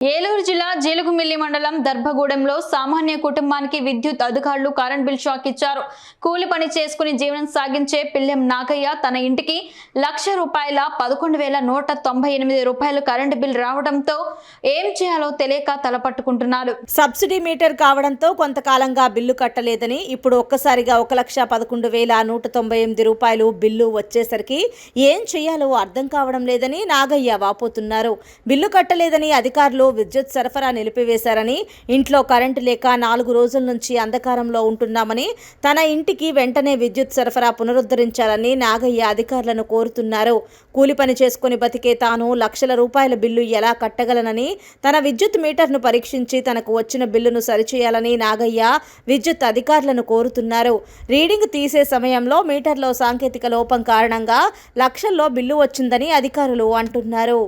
ఏలూరు జిల్లా జీలుగుమిల్లి మండలం దర్భగూడెంలో సామాన్య కుటుంబానికి విద్యుత్ అధికారులు కరెంట్ బిల్ షాక్ ఇచ్చారు. కూలి పని చేసుకుని జీవనం సాగించే పిల్లెం నాగయ్య తన ఇంటికి లక్ష రూపాయల పదకొండు వేల నూట తొంభై ఎనిమిది రూపాయలు కరెంటు బిల్ రావడంతో ఏం చేయాలో తెలియక తలపట్టుకుంటున్నారు సబ్సిడీ మీటర్ కావడంతో కొంతకాలంగా బిల్లు కట్టలేదని ఇప్పుడు ఒక్కసారిగా ఒక లక్ష పదకొండు వేల నూట తొంభై ఎనిమిది రూపాయలు బిల్లు వచ్చేసరికి ఏం చేయాలో అర్థం కావడం లేదని నాగయ్య వాపోతున్నారు. బిల్లు కట్టలేదని అధికారులు విద్యుత్ సరఫరా నిలిపివేశారని ఇంట్లో కరెంటు లేక నాలుగు రోజుల నుంచి అంధకారంలో ఉంటున్నామని తన ఇంటికి వెంటనే విద్యుత్ సరఫరా పునరుద్ధరించాలని నాగయ్య అధికారులను కోరుతున్నారు. కూలి పని చేసుకుని బతికే తాను లక్షల రూపాయల బిల్లు ఎలా కట్టగలనని తన విద్యుత్ మీటర్ను పరీక్షించి తనకు వచ్చిన బిల్లును సరిచేయాలని నాగయ్య విద్యుత్ అధికారులను కోరుతున్నారు. రీడింగ్ తీసే సమయంలో మీటర్లో సాంకేతిక లోపం కారణంగా లక్షల్లో బిల్లు వచ్చిందని అధికారులు అంటున్నారు.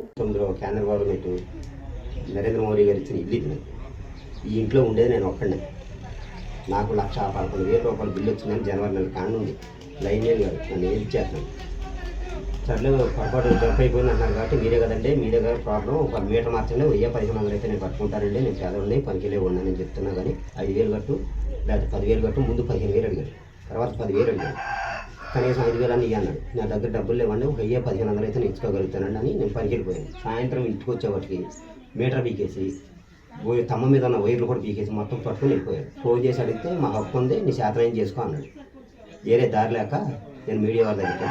నరేంద్ర మోడీ గారు ఇచ్చిన ఇల్లు ఇది ఈ ఇంట్లో ఉండేది నేను ఒక్కడే నాకు లక్ష పదకొండు వేల రూపాయలు బిల్లు వచ్చిందని జనవరి నెల కానుంది ఉంది లైన్ లేదు కాదు నన్ను ఏం చేస్తాను సర్లే పొరపాటు జంప్ అయిపోయింది అంటున్నారు కాబట్టి మీరే కదండి మీరే గారు ప్రాబ్లం. ఒక మీటర్ మార్చండి వెయ్యి పదిహేను వందలు అయితే నేను కట్టుకుంటానండి. నేను పేదవాడిని పనికిలే ఉన్నాను నేను చెప్తున్నా కానీ ఐదు వేలు కట్టు లేకపోతే పదివేలు కట్టు ముందు పదిహేను వేలు అడిగాడు. తర్వాత పదివేలు అడిగాడు. కనీసం ఐదు వేలు అని ఇయ్యి అన్నాడు నా దగ్గర డబ్బులు లేవండి ఒక వెయ్యి పదిహేను వందలు అయితే నేను ఇచ్చుకోగలుగుతానండి అని నేను పనికి వెళ్ళిపోయాను సాయంత్రం ఇంటికి వచ్చేవాటికి మీటర్ పీకేసి పోయి తమ్మ మీద ఉన్న వైర్లు కూడా పీకేసి మొత్తం పట్టుకొని వెళ్ళిపోయారు. ఫోన్ చేసి అడిగితే మా హక్కు ఉంది నీ శాతం ఏం చేసుకో అన్నాడు. వేరే దారి లేక నేను మీడియా వాళ్ళ దగ్గరికి